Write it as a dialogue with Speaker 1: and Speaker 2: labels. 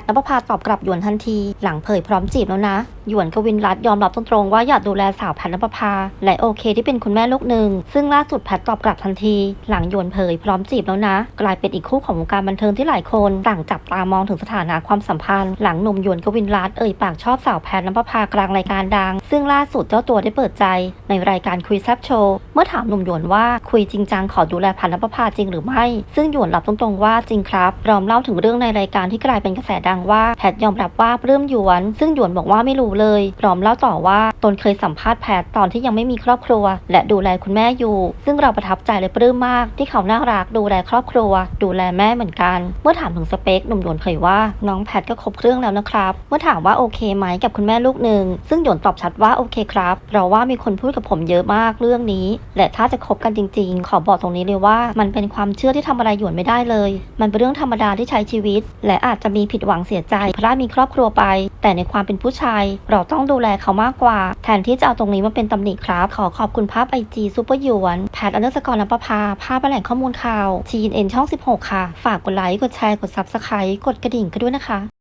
Speaker 1: ทนภพาตอบกลับหยวนทันที หลังเผยพร้อมจีบแล้วนะ หยวนกวินรัตยอมรับตรงๆว่าอยากดูแลสาวแพทนภพาและโอเคที่เป็นคุณแม่ลูกหนึ่ง ซึ่งล่าสุดแพทตอบกลับทันที หลังหยวนเผยพร้อมจีบแล้วนะ กลายเป็นอีกคู่ของวงการบันเทิงที่หลายคนต่างจับตามองถึงสถานะความสัมพันธ์ หลังหนุ่มหยวนกวินรัตเอ่ยปากชอบสาวแพทนภพากลางรายการดัง ซึ่งล่าสุดเจ้าตัวได้เปิดใจ ในรายการคุยแซบโชว์เมื่อถามหนุ่มหยวนว่าคุยจริงจังขอดูแลแพันนภพาจริงหรือไม่ ซึ่งหยวนรับตรงๆว่าจริงครับพร้อมเล่าถึงเรื่องในรายการที่กลายเป็นกระแสดังว่าแพทยอมรับว่าปลื้มหยวน ซึ่งหยวนบอกว่าไม่รู้เลยพร้อมเล่าต่อว่าตนเคยสัมภาษณ์แพทตอนที่ยังไม่มีครอบครัว และดูแลคุณแม่อยู่ ซึ่งเราประทับใจและปลื้มมาก ที่เขาน่ารักดูแลครอบครัว ดูแลแม่เหมือนกัน เมื่อถามถึงสเปคหนุ่มหยวนเผยว่าน้องแพทก็ครบเครื่องแล้วนะครับ เมื่อถามว่าโอเคไหมกับคุณแม่ลูกหนึ่งซึ่งหยวนตอบชัดว่าโอเคครับเพราะว่ามีคนพูดกับผมเยอะมากเรื่องนี้ และถ้าจะคบกันจริง ๆ ขอบอกตรงนี้เลยว่า มันเป็นความเชื่อที่ทำอะไรหยวนไม่ได้เลย มันเป็นเรื่องธรรมดาที่ใช้ชีวิต และอาจจะมีผิดหวังเสียใจเพราะมีครอบครัวไป แต่ในความเป็นผู้ชาย เราต้องดูแลเขามากกว่า แทนที่จะเอาตรงนี้มาเป็นตำหนิครับ ขอขอบคุณภาพไอจีซูเปอร์ยวนแพทอันเดอร์สกอร์ลำปภาภาพแหล่งข้อมูลข่าวทีเอ็นช่อง 16 ค่ะ ฝากกดไลค์กดแชร์กดซับสไครต์กดกระดิ่งกันด้วยนะคะ